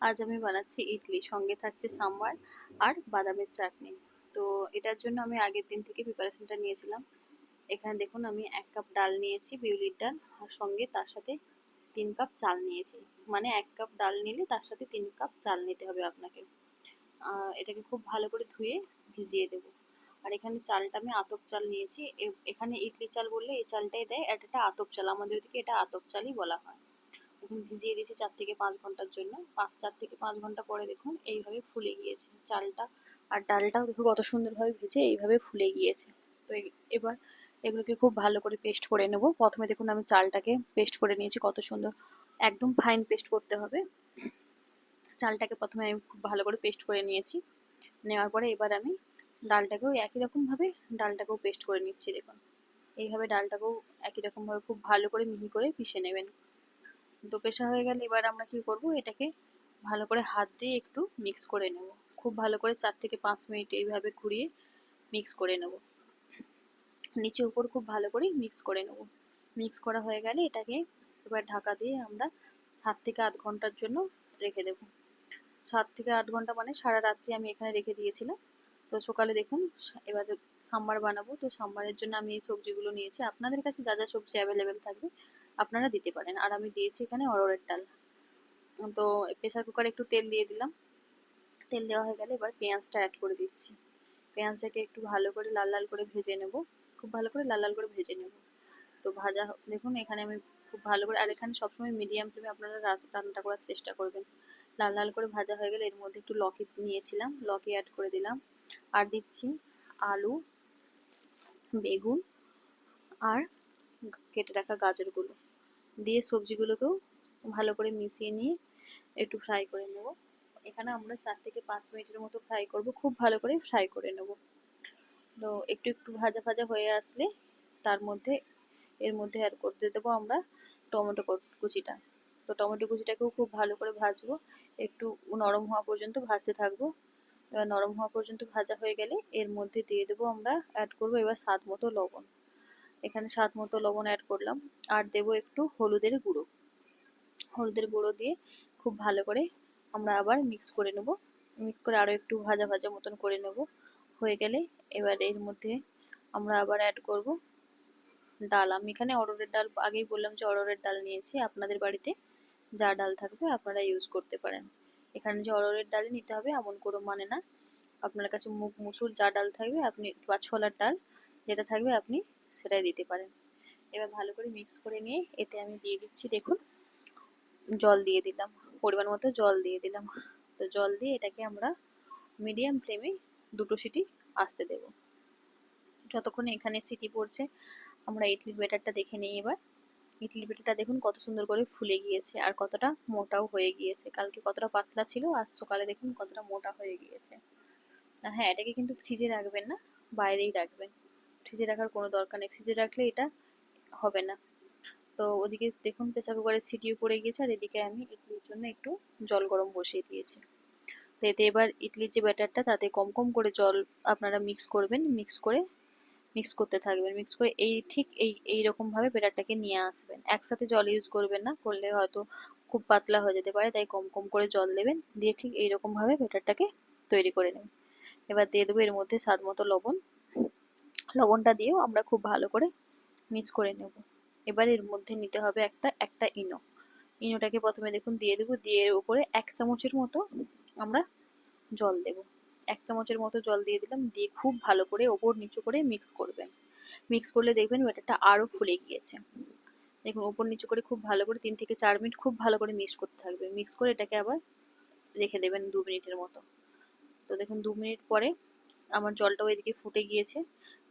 আজ আমি বানাচ্ছি ইডলি, সঙ্গে থাকছে সাম্বার আর বাদামের চাটনি। তো এটার জন্য আমি আগের দিন থেকে প্রিপারেশনটা নিয়েছিলাম। এখানে দেখুন, আমি এক কাপ ডাল নিয়েছি, বিউলির ডাল, আর সঙ্গে তার সাথে তিন কাপ চাল নিয়েছি। মানে এক কাপ ডাল নিলে তার সাথে তিন কাপ চাল নিতে হবে আপনাকে। এটাকে খুব ভালো করে ধুয়ে ভিজিয়ে দেব। আর এখানে চালটা আমি আতপ চাল নিয়েছি। এখানে ইডলি চাল বললে এই চালটাই দেয় এটা আতপ চাল। আমাদের ওদিকে এটা আতপ চালই বলা হয়। ভিজিয়ে দিয়েছি চার থেকে পাঁচ ঘণ্টার জন্য। পাঁচ, চার থেকে পাঁচ ঘণ্টা পরে দেখুন এইভাবে ফুলে গিয়েছে। চালটা আর ডালটাও দেখুন কত সুন্দরভাবে ভেজে এইভাবে ফুলে গিয়েছে। তো এবার এগুলোকে খুব ভালো করে পেস্ট করে নেব। প্রথমে দেখুন আমি চালটাকে পেস্ট করে নিয়েছি, কত সুন্দর একদম ফাইন পেস্ট করতে হবে। চালটাকে প্রথমে আমি খুব ভালো করে পেস্ট করে নিয়েছি। নেওয়ার পরে এবার আমি ডালটাকেও একই রকমভাবে ডালটাকেও পেস্ট করে নিচ্ছি, দেখুন। এইভাবে ডালটাকেও একই রকমভাবে খুব ভালো করে মিহি করে পিষে নেবেন। তো পেশা হয়ে গেলে এবার আমরা কি করব? এটাকে ভালো করে হাত দিয়ে একটু মিক্স করে নেব। খুব ভালো করে চার থেকে পাঁচ মিনিট এইভাবে ঘুরিয়ে মিক্স করে নেব। নিচে উপর খুব ভালো করে মিক্স করে নেব। মিক্স করা হয়ে গেলে এটাকে এবার ঢাকা দিয়ে আমরা সাত থেকে আধ ঘণ্টার জন্য রেখে দেব। সাত থেকে আট ঘণ্টা মানে সারা রাত্রি আমি এখানে রেখে দিয়েছিলাম। তো সকালে দেখুন এবার সাম্বার বানাবো। তো সাম্বারের জন্য আমি এই সবজিগুলো নিয়েছি। আপনাদের কাছে যা যা সবজি অ্যাভেলেবেল থাকবে আপনারা দিতে পারেন। আর আমি দিয়েছি এখানে অরড়ের ডাল। তো প্রেসার কুকারে একটু তেল দিয়ে দিলাম। তেল দেওয়া হয়ে গেলে এবার পেঁয়াজটা অ্যাড করে দিচ্ছি। পেঁয়াজটাকে একটু ভালো করে লাল লাল করে ভেজে নেব। খুব ভালো করে লাল লাল করে ভেজে নেব। তো ভাজা দেখুন, এখানে আমি খুব ভালো করে আর এখানে সবসময় মিডিয়াম ফ্লেমে আপনারা রান্নাটা করার চেষ্টা করবেন। লাল লাল করে ভাজা হয়ে গেলে এর মধ্যে একটু লকি নিয়েছিলাম। লকি অ্যাড করে দিলাম। আর দিচ্ছি আলু, বেগুন আর কেটে রাখা গাজরগুলো। দিয়ে সবজিগুলোকেও ভালো করে মিশিয়ে নিয়ে একটু ফ্রাই করে নেব। এখানে আমরা চার থেকে পাঁচ মিনিটের মতো ফ্রাই করব, খুব ভালো করে ফ্রাই করে নেব। তো একটু একটু ভাজা ভাজা হয়ে আসলে তার মধ্যে, এর মধ্যে অ্যাড করতে দেবো আমরা টমেটো কুচিটা। তো টমেটো কুচিটাকেও খুব ভালো করে ভাজবো। একটু নরম হওয়া পর্যন্ত ভাজতে থাকব। এবার নরম হওয়া পর্যন্ত ভাজা হয়ে গেলে এর মধ্যে দিয়ে দেবো আমরা অ্যাড করব এবার স্বাদ মতো লবণ। এখানে স্বাদ মতো লবণ অ্যাড করলাম। আর দেব একটু হলুদের গুঁড়ো। হলুদের গুঁড়ো দিয়ে খুব ভালো করে আমরা আবার মিক্স করে নেব। মিক্স করে আরও একটু ভাজা ভাজা মতন করে নেব। হয়ে গেলে এবার এর মধ্যে আমরা আবার অ্যাড করব ডাল। আমি এখানে অরড়ের ডাল, আগেই বললাম যে অরড়ের ডাল নিয়েছি। আপনাদের বাড়িতে যা ডাল থাকবে আপনারা ইউজ করতে পারেন। এখানে যে অরড়ের ডালই নিতে হবে এমন কোনো মানে না। আপনার কাছে মুগ, মুসুর যা ডাল থাকবে, আপনি বা ছোলার ডাল যেটা থাকবে আপনি সেটাই দিতে পারেন। এবার ভালো করে মিক্স করে নিয়ে এতে আমি দিয়ে দিচ্ছি দেখুন, জল দিয়ে দিলাম, পরিমাণ মতো জল দিয়ে দিলাম। তো জল দিয়ে এটাকে আমরা মিডিয়াম ফ্লেমে দুটো সিটি আসতে দেব। যতক্ষণ এখানে সিটি পড়ছে, আমরা ইডলির বেটারটা দেখে নিই এবার। ইডলি বেটারটা দেখুন কত সুন্দর করে ফুলে গিয়েছে আর কতটা মোটাও হয়ে গিয়েছে। কালকে কতটা পাতলা ছিল, আজ সকালে দেখুন কতটা মোটা হয়ে গিয়েছে। হ্যাঁ এটাকে কিন্তু ফ্রিজে রাখবেন না, বাইরেই রাখবেন। ফ্রিজে রাখার কোনো দরকার নেই। ফ্রিজে রাখলে এটা হবে না। তো ওদিকে দেখুন প্রেসার কুকারে সিটিও পড়ে গিয়েছে, আর এদিকে আমি ইডলির জন্য একটু জল গরম বসিয়ে দিয়েছি। তো এতে এবার ইডলির যে ব্যাটারটা, তাতে কম কম করে জল আপনারা মিক্স করবেন মিক্স করে মিক্স করতে থাকবেন। মিক্স করে এই ঠিক এই এইরকমভাবে ব্যাটারটাকে নিয়ে আসবেন। একসাথে জল ইউজ করবেন না, করলে হয়তো খুব পাতলা হয়ে যেতে পারে, তাই কম কম করে জল দেবেন। দিয়ে ঠিক এইরকমভাবে ব্যাটারটাকে তৈরি করে নেবেন। এবার দিয়ে দেবো এর মধ্যে স্বাদ মতো লবণ। লবণটা দিয়েও আমরা খুব ভালো করে মিক্স করে নেব। এবার এর মধ্যে নিতে হবে একটা একটা ইনো। ইনোটাকে প্রথমে দেখুন দিয়ে দেবো, দিয়ে এর উপরে এক চামচের মতো আমরা জল দেব। এক চামচের মতো জল দিয়ে দিলাম, দিয়ে খুব ভালো করে ওপর নিচু করে মিক্স করবেন। মিক্স করলে দেখবেন ব্যাটারটা আরও ফুলে গিয়েছে। দেখুন ওপর নিচু করে খুব ভালো করে তিন থেকে চার মিনিট খুব ভালো করে মিক্স করতে থাকবে। মিক্স করে এটাকে আবার রেখে দেবেন দু মিনিটের মতো। তো দেখুন দু মিনিট পরে আমার জলটাও এদিকে ফুটে গিয়েছে।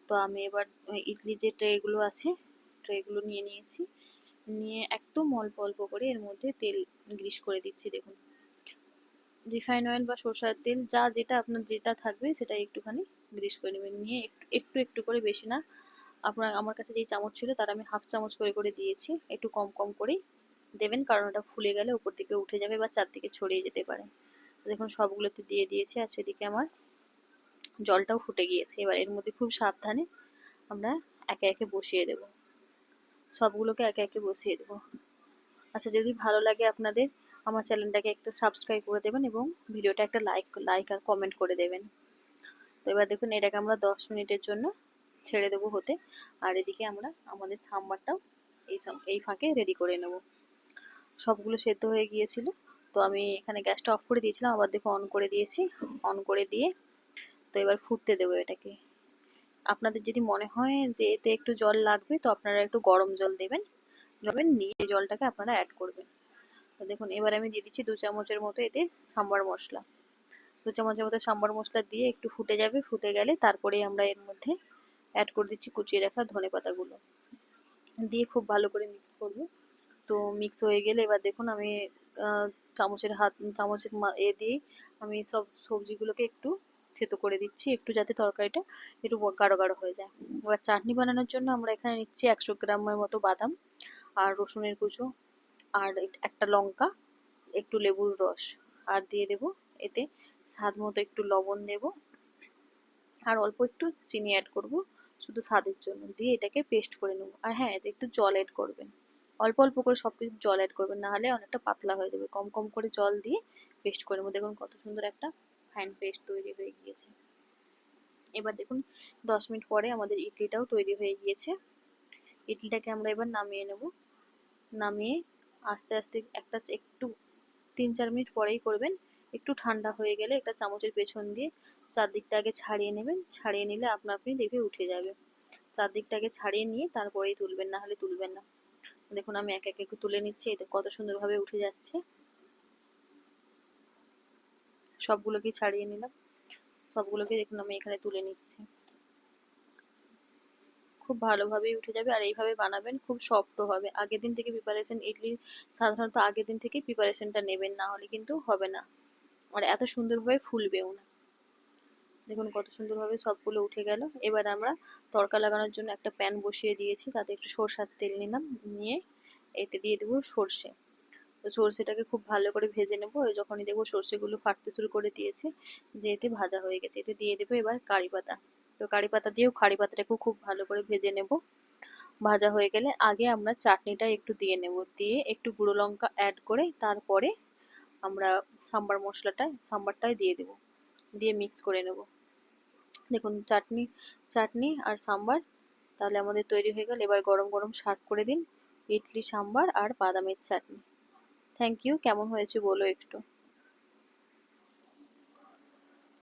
তো আমি এবার ইডলির যে ট্রেগুলো আছে, ট্রেগুলো নিয়ে নিয়েছি। নিয়ে একদম অল্প অল্প করে এর মধ্যে তেল গ্রিস করে দিচ্ছি, দেখুন। রিফাইন অয়েল বা সরষার তেল, যা যেটা আপনার যেটা থাকবে সেটা একটুখানি গ্রিস করে নেবেন। নিয়ে একটু একটু একটু করে বেশি না। আপনার, আমার কাছে যেই চামচ ছিল তার আমি হাফ চামচ করে করে দিয়েছি। একটু কম কম করেই দেবেন, কারণ ওটা ফুলে গেলে উপর দিকে উঠে যাবে বা চারদিকে ছড়িয়ে যেতে পারে। দেখুন সবগুলোতে দিয়ে দিয়েছি, আর সেদিকে আমার জলটাও ফুটে গিয়েছে। এবার এর মধ্যে খুব সাবধানে আমরা একে একে বসিয়ে দেব। সবগুলোকে একে একে বসিয়ে দেব। আচ্ছা যদি ভালো লাগে আপনাদের, আমার চ্যানেলটাকে একটু সাবস্ক্রাইব করে দেবেন এবং ভিডিওটা একটা লাইক লাইক আর কমেন্ট করে দেবেন। তো এবার দেখুন, এটাকে আমরা দশ মিনিটের জন্য ছেড়ে দেবো হতে। আর এদিকে আমরা আমাদের সাম্বারটাও এই এই ফাঁকে রেডি করে নেব। সবগুলো সেদ্ধ হয়ে গিয়েছিল। তো আমি এখানে গ্যাসটা অফ করে দিয়েছিলাম, আবার দেখো অন করে দিয়েছি। অন করে দিয়ে তো এবার ফুটতে দেবো এটাকে। আপনাদের যদি মনে হয় যে এতে একটু জল লাগবে, তো আপনারা একটু গরম জল দেবেন। যাবেন নিয়ে জলটাকে আপনারা অ্যাড করবেন। তো দেখুন, এবার আমি দিয়ে দিচ্ছি দু চামচের মতো এতে সাম্বার মশলা। দু চামচের মতো সাম্বার মশলা দিয়ে একটু ফুটে যাবে, ফুটে গেলে তারপরে আমরা এর মধ্যে অ্যাড করে দিচ্ছি কুচিয়ে রাখা ধনে পাতাগুলো। দিয়ে খুব ভালো করে মিক্স করব। তো মিক্স হয়ে গেলে এবার দেখুন, আমি চামচের হাত, চামচের এ দিয়ে আমি সব সবজিগুলোকে একটু থেতো করে দিচ্ছি, একটু যাতে তরকারিটা একটু গাঢ় গাঢ় হয়ে যায়। এবার চাটনি বানানোর জন্য আমরা এখানে নিচ্ছি একশো গ্রামের মতো বাদাম আর রসুনের কুচো আর একটা লঙ্কা, একটু লেবুর রস আর দিয়ে দেব। এতে স্বাদ মতো একটু লবণ দেব আর অল্প একটু চিনি অ্যাড করব শুধু স্বাদের জন্য। দিয়ে এটাকে পেস্ট করে নেব। আর হ্যাঁ এতে একটু জল অ্যাড করবেন। অল্প অল্প করে সব কিছু জল অ্যাড করবেন, নাহলে অনেকটা পাতলা হয়ে যাবে। কম কম করে জল দিয়ে পেস্ট করে নেব। দেখুন কত সুন্দর একটা ফাইন পেস্ট তৈরি হয়ে গিয়েছে। এবার দেখুন, দশ মিনিট পরে আমাদের ইডলিটাও তৈরি হয়ে গিয়েছে। ইডলিটাকে আমরা এবার নামিয়ে নেব। নামিয়ে আস্তে আস্তে একটা একটু তিন চার মিনিট পরেই করবেন। একটু ঠান্ডা হয়ে গেলে একটা চামচের পেছন দিয়ে চারদিকটা আগে ছাড়িয়ে নেবেন। ছাড়িয়ে নিলে আপনা আপনি দেখবে উঠে যাবে। চারদিকটাকে ছাড়িয়ে নিয়ে তারপরেই তুলবেন, না হলে তুলবেন না। দেখুন, আমি এক এক তুলে নিচ্ছি। এতে কত সুন্দরভাবে উঠে যাচ্ছে। সবগুলোকে ছাড়িয়ে নিলাম। সবগুলোকে দেখুন আমি এখানে তুলে নিচ্ছি। খুব ভালোভাবেই উঠে যাবে আর এইভাবে বানাবেন, খুব সফটও হবে। আগের দিন থেকে প্রিপারেশন ইডলি সাধারণত আগের দিন থেকে প্রিপারেশনটা নেবেন, না হলে কিন্তু হবে না। আর এত সুন্দরভাবে ফুলবেও না। দেখুন কত সুন্দরভাবে সবগুলো উঠে গেল। এবার আমরা তড়কা লাগানোর জন্য একটা প্যান বসিয়ে দিয়েছি, তাতে একটু সরষার তেল নিলাম, নিয়ে এতে দিয়ে দেবো সর্ষে। তো সর্ষেটাকে খুব ভালো করে ভেজে নেব। যখনই দেখব সর্ষেগুলো ফাটতে শুরু করে দিয়েছে যে এতে ভাজা হয়ে গেছে। এতে দিয়ে দেবো এবার কারি পাতা। তো কারি পাতা দিয়েও কারি পাতাটাকেও খুব ভালো করে ভেজে নেব। ভাজা হয়ে গেলে আগে আমরা চাটনিটা একটু দিয়ে নেব। দিয়ে একটু গুঁড়ো লঙ্কা অ্যাড করে তারপরে আমরা সাম্বার মশলাটা, সাম্বারটাই দিয়ে দেব। দিয়ে মিক্স করে নেব। দেখুন চাটনি চাটনি আর সাম্বার তাহলে আমাদের তৈরি হয়ে গেল। এবার গরম গরম সার্ভ করে দিন। ইডলি, সাম্বার আর বাদামের চাটনি। থ্যাংক ইউ কেমন হয়েছে বলো একটু?